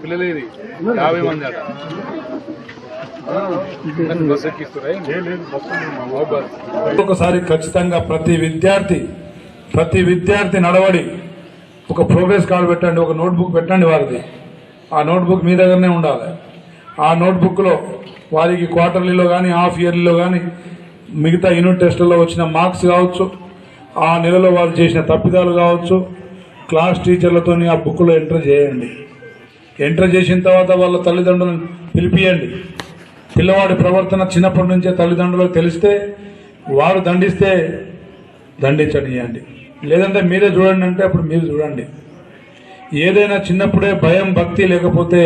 పిల్లలేది యాభై మంది అట ఒకసారి ఖచ్చితంగా ప్రతి విద్యార్థి ప్రతి విద్యార్థి నడవడి ఒక ప్రోగ్రెస్ కార్డు పెట్టండి ఒక నోట్బుక్ పెట్టండి వారిది. ఆ నోట్బుక్ మీ దగ్గరనే ఉండాలి. ఆ నోట్బుక్లో వారికి క్వార్టర్లీలో కానీ హాఫ్ ఇయర్లీలో కానీ మిగతా యూనిట్ టెస్టుల్లో వచ్చిన మార్క్స్ కావచ్చు ఆ నెలలో వాళ్ళు చేసిన తప్పిదాలు కావచ్చు క్లాస్ టీచర్లతో ఆ బుక్లో ఎంటర్ చేయండి. ఎంటర్ చేసిన తర్వాత వాళ్ళ తల్లిదండ్రులను పిలిపియండి. పిల్లవాడి ప్రవర్తన చిన్నప్పటి నుంచే తల్లిదండ్రులకు తెలిస్తే వారు దండిస్తే దండించనియండి. లేదంటే మీరే చూడండి అంటే అప్పుడు మీరు చూడండి. ఏదైనా చిన్నప్పుడే భయం భక్తి లేకపోతే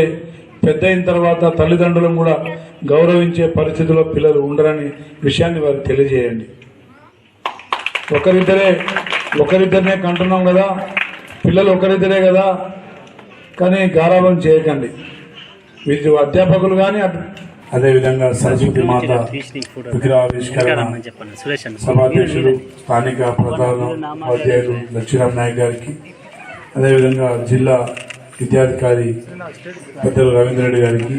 పెద్ద అయిన తర్వాత తల్లిదండ్రులను కూడా గౌరవించే పరిస్థితిలో పిల్లలు ఉండరని విషయాన్ని వారికి తెలియజేయండి. ఒకరిద్దరే ఒకరిద్దరినే కంటున్నాం కదా పిల్లలు ఒకరిద్దరే కదా కానీ గారాబం చేయకండి. వీరి అధ్యాపకులు కానీ అదేవిధంగా సరస్వతి మాత విగ్రహావిష్కరణ చెప్పండి. సురేష్ అన్న సభాధ్యక్షులు స్థానిక ప్రధాన ఉపాధ్యాయులు లక్ష్మీరామ్ నాయక్ గారికి. అదేవిధంగా జిల్లా విద్యాధికారి పెద్దలు రవీంద్ర రెడ్డి గారికి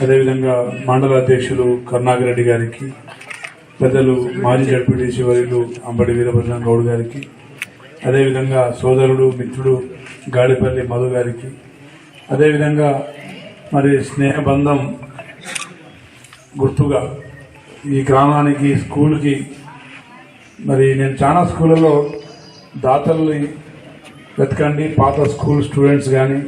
అదేవిధంగా మండల అధ్యక్షులు కరుణాకరెడ్డి గారికి పెద్దలు మాజీ జడ్పీటీసీ వర్యులు అంబడి వీరభద్రం గౌడ్ గారికి అదేవిధంగా సోదరుడు మిత్రుడు గాడిపల్లి మధు గారికి అదేవిధంగా మరి స్నేహబంధం గుర్తుగా ఈ గ్రామానికి స్కూల్కి మరి నేను చాలా స్కూళ్ళలో దాతల్ని వెతకండి పాత స్కూల్ స్టూడెంట్స్ కానీ